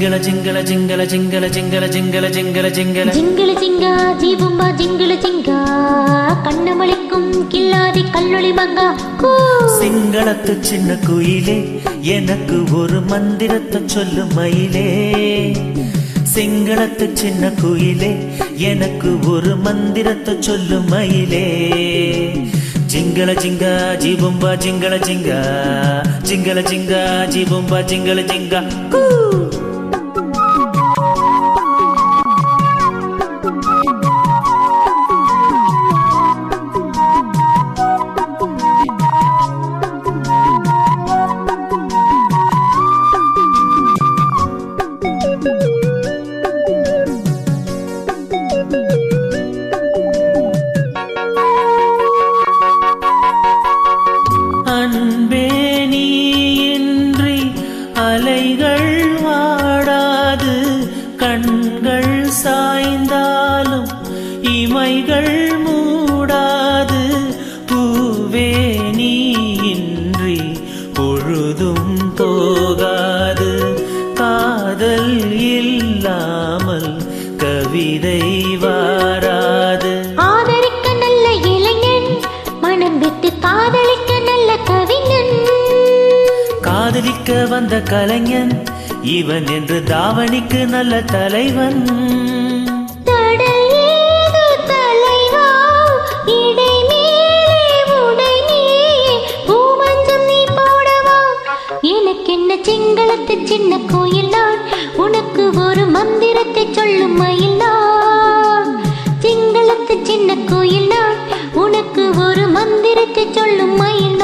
జింగల జింగల జింగల జింగల జింగల జింగల జింగల ஜிங்கிள ஜிங்கா ஜீபும்பா ஜிங்கிள ஜிங்கா கண்ணமளிக்கும் கில்லாதி கல்லொளி மங்கா கூ சிங்களத்து சின்ன குயிலே எனக்கு ஒரு மந்திரத்தை சொல்லு மயிலே சிங்களத்து சின்ன குயிலே எனக்கு ஒரு மந்திரத்தை சொல்லு மயிலே ஜிங்கள ஜிங்கா ஜீபும்பா ஜிங்கள ஜிங்கா ஜிங்கள ஜிங்கா ஜீபும்பா ஜிங்கள ஜிங்கா கூ அலைகள் வாடாது கண்கள் சாய்ந்தாலும் இமைகள் ரசிக்க வந்த கலைஞன் இவன் என்று தாவணிக்கு நல்ல தலைவன். எனக்கென்ன சிங்களத்து சின்ன கோயில் நான் உனக்கு ஒரு மந்திரத்தை சொல்லும் மயில் நான் சிங்களத்து சின்ன கோயில் நான் உனக்கு ஒரு மந்திரத்தை சொல்லும் மயில்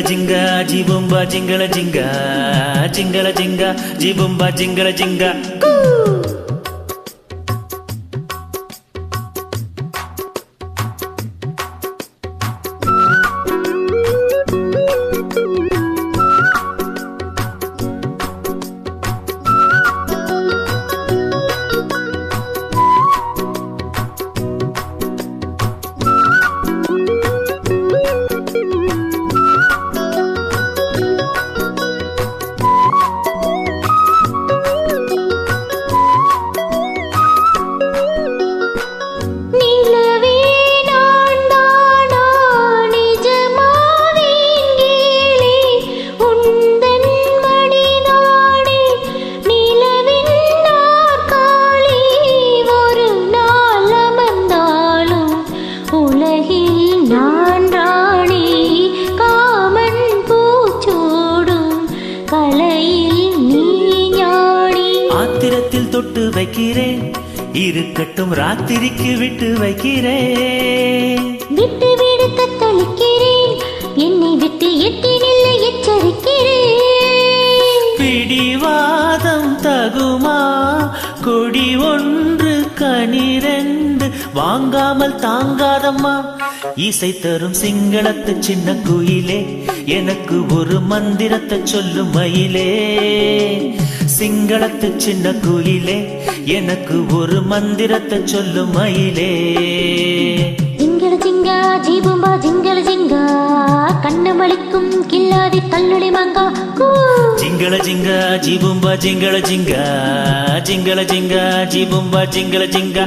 జింగ జీబుంబ జింగళ జింగ జింగళ జింగ జీబుంబ జింగళ జింగ ஆத்திரத்தில் தொட்டு வைக்கிறேன். இருக்கட்டும் ராத்திரிக்கு விட்டு வைக்கிறேன். விட்டு விடு தத்தளிக்கிறேன் என்னை விட்டு எட்டி நில்ல எச்சரிக்கிறேன். பிடிவாதம் தகுமா? கொடி ஒன்று கனிரெண்டு. வாங்காமல் தாங்காதம்மா. இசை தரும் சிங்களத்து சின்ன குயிலே எனக்கு ஒரு மந்திரத்தை சொல்லும் மயிலே. சிங்களத்து சின்ன குயிலே எனக்கு ஒரு மந்திரத்தை சொல்லும் மயிலே. ஜிங்கல ஜிங்கா ஜீபும்பா ஜிங்கல ஜிங்கா கண்ணமளிக்கும் கில்லாதி கல்லுளி மங்கா. ஜிங்கல ஜிங்கா ஜீபும்பா ஜிங்கல ஜிங்கா ஜிங்கல ஜிங்கா ஜீபும்பா ஜிங்கல ஜிங்கா.